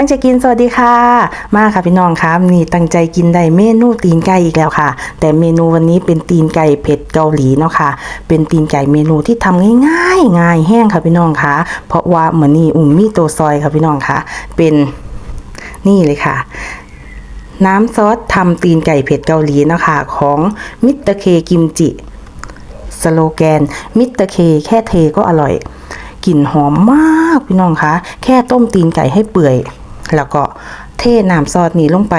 ตั้งใจกินสวัสดีค่ะ มาค่ะพี่น้องครับนี่ตั้งใจกินได้เมนูตีนไก่อีกแล้วค่ะ แต่เมนูวันนี้เป็นตีนไก่เผ็ดเกาหลีเนาะค่ะ เป็นตีนไก่เมนูที่ทำง่ายๆง่ายแห้งค่ะพี่น้องค่ะ เพราะว่าเหมือนนี่อุ่มมีโตซอยค่ะพี่น้องค่ะ เป็นนี่เลยค่ะน้ำซอสทำตีนไก่เผ็ดเกาหลีเนาะคะของมิสเตอร์เคกิมจิ สโลแกนมิสเตอร์เคแค่เทก็อร่อย กลิ่นหอมมากพี่น้องคะ แค่ต้มตีนไก่ให้เปื่อย แล้วก็เทน้ำซอสนี้ลงไป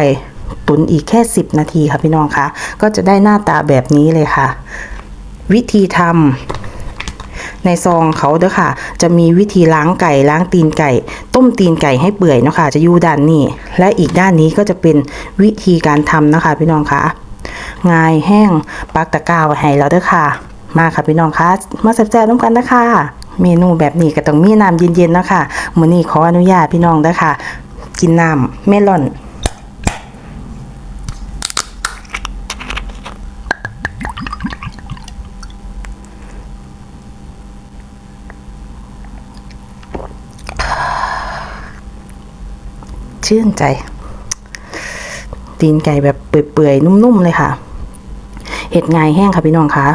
ตุนอีกแค่ 10 นาทีค่ะพี่น้องคะก็จะได้หน้าตาแบบนี้เลยค่ะ วิธีทำในซองเขาเด้อค่ะ จะมีวิธีล้างไก่ล้างตีนไก่ ต้มตีนไก่ให้เปื่อยเนาะค่ะจะอยู่ด้านนี้ และอีกด้านนี้ก็จะเป็นวิธีการทำนะคะ พี่น้องคะงายแห้งปักตะกร้าไว้ให้แล้วเด้อค่ะ มาค่ะพี่น้องคะมาแซ่บๆน้ำกันนะคะเมนูแบบนี้ก็ต้องมีน้ำเย็นๆเนาะค่ะมื้อนี้ขออนุญาตพี่น้องเด้อค่ะ กินน้ำเมลอน ชื่นใจ ตีนไก่แบบเปื่อยๆ นุ่มๆ เลยค่ะ เห็ดไงายแห้งค่ะพี่น้องคะ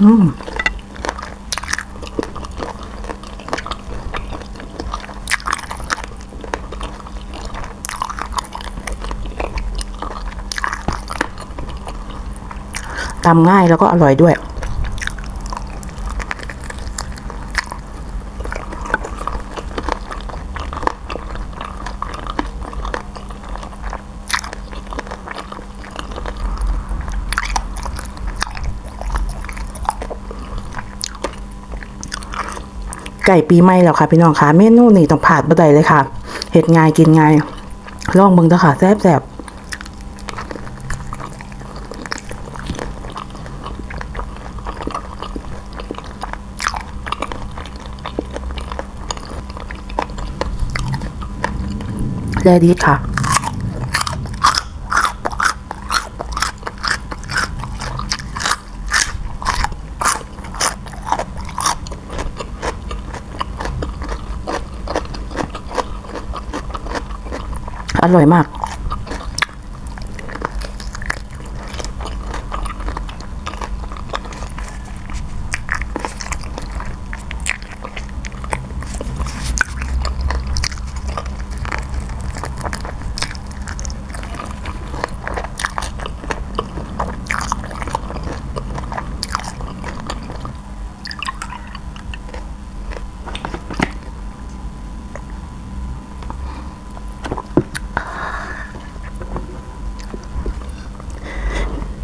อืม ตำง่ายแล้วก็อร่อยด้วย ไก่ปีใหม่แล้วค่ะพี่น้องคะเมนูนี่ต้องผ่านบ่ได้เลยค่ะเห็ดง่ายกินง่ายลองเบิ่งเถอะค่ะแซ่บแซ่บแลดีค่ะ อร่อยมาก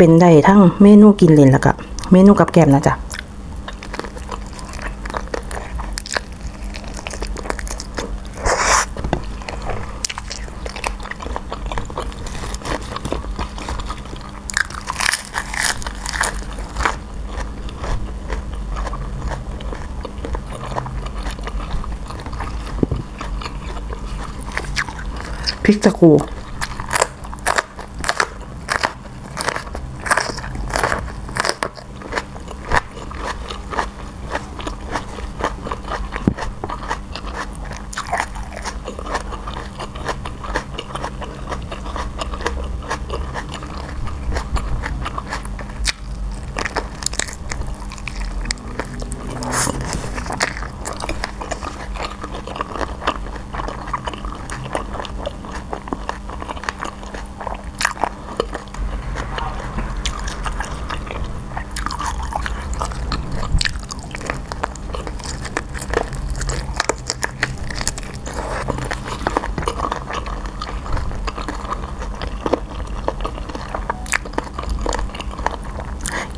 เป็นได้ทั้งเมนูกินเล่นแล้วก็เมนูกับแกมนะจ๊ะพริกตะกู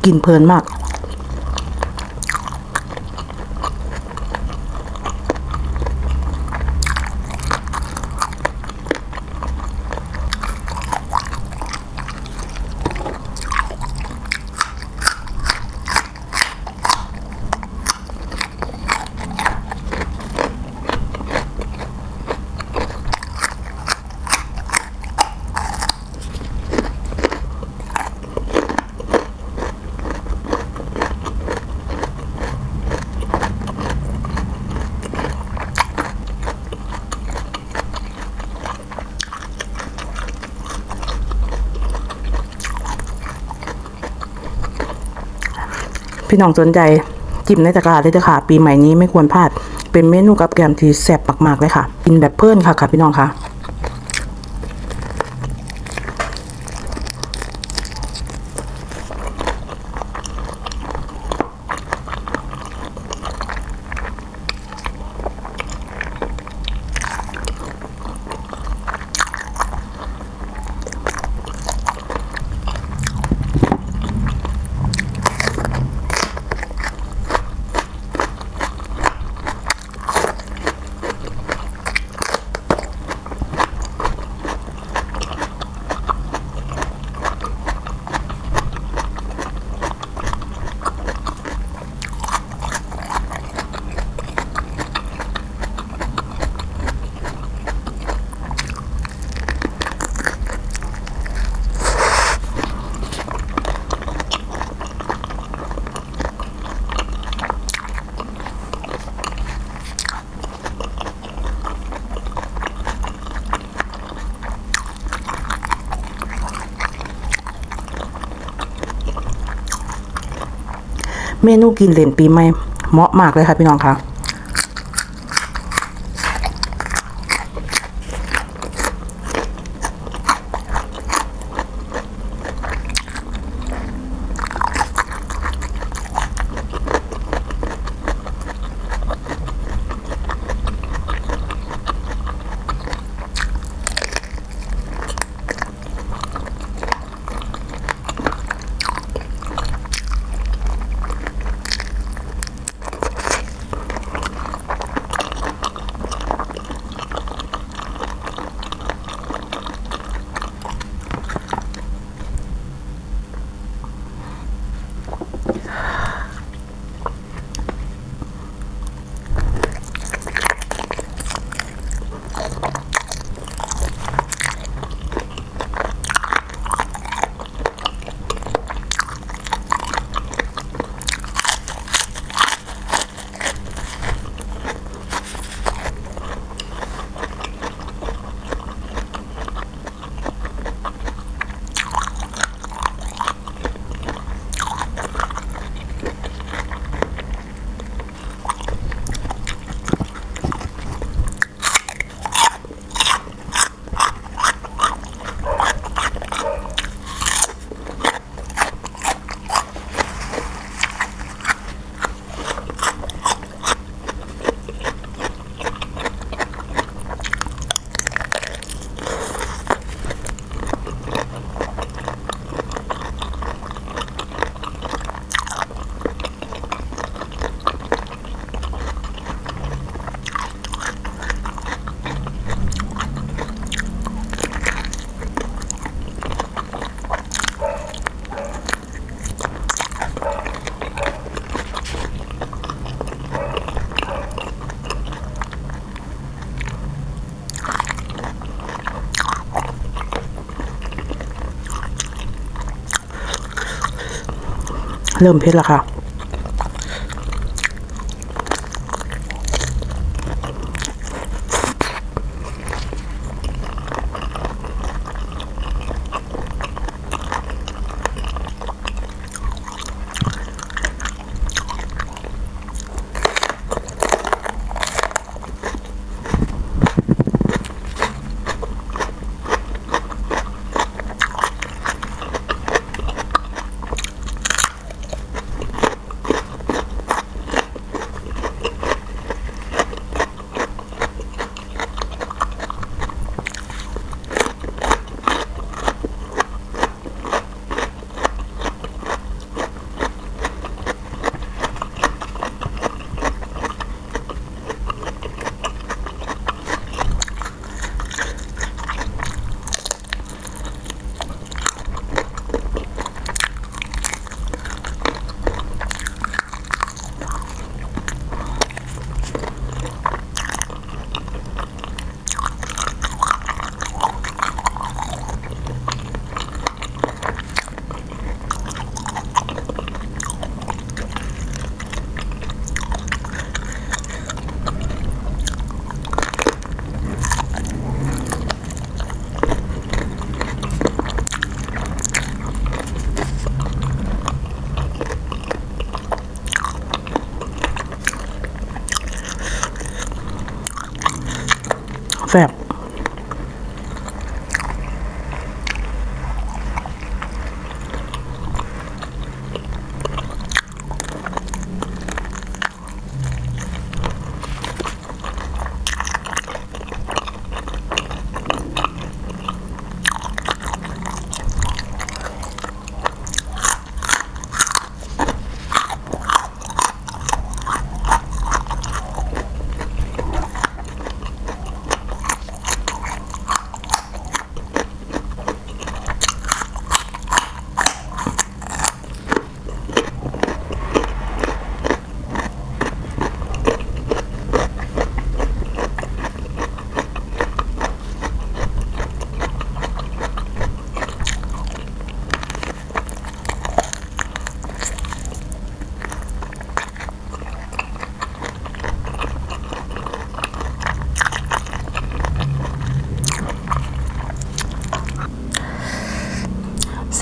กินเพลินมาก พี่น้องสนใจจิ้มในตะกร้าเลยเด้อค่ะ ปีใหม่นี้ไม่ควรพลาด เป็นเมนูกับแกมที่แซ่บมากๆเลยค่ะ กินแบบเพิ่นค่ะค่ะพี่น้องค่ะ เมนูกินเล่นปีใหม่เหมาะมากเลยค่ะพี่น้องค่ะ เริ่มเผ็ดแล้วค่ะ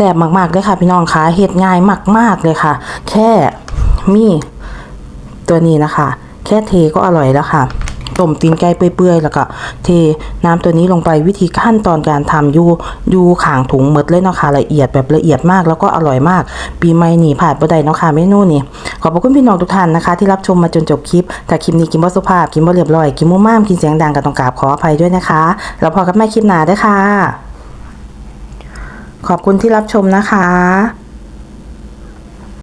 ซ่บมากๆเลยค่ะพี่น้องคะเฮ็ดง่ายมาก ๆเลยค่ะ แค่มีตัวนี้นะคะ แค่เทก็อร่อยแล้วค่ะต้มตีนไก่เปื่อยๆ แล้วก็เทน้ำตัวนี้ลงไปวิธีขั้นตอนการทำอยูยูข่างถุงหมดเลยเนาะค่ะละเอียดแบบละเอียดมากแล้วก็อร่อยมาก ปีใหม่นี่ผ่านบ่ได้เนาะค่ะเมนูนี่ขอบพระคุณพี่น้องทุกท่านนะคะ ที่รับชมมาจนจบคลิปถ้าคลิปนี้กินบ่สุภาพกินบ่เรียบร้อยกินมุม่ามกินเสียงดังก็ต้องกราบขออภัยด้วยนะคะ แล้วพอกันใหม่คลิปหน้าด้อค่ะ ขอบคุณที่รับชมนะคะ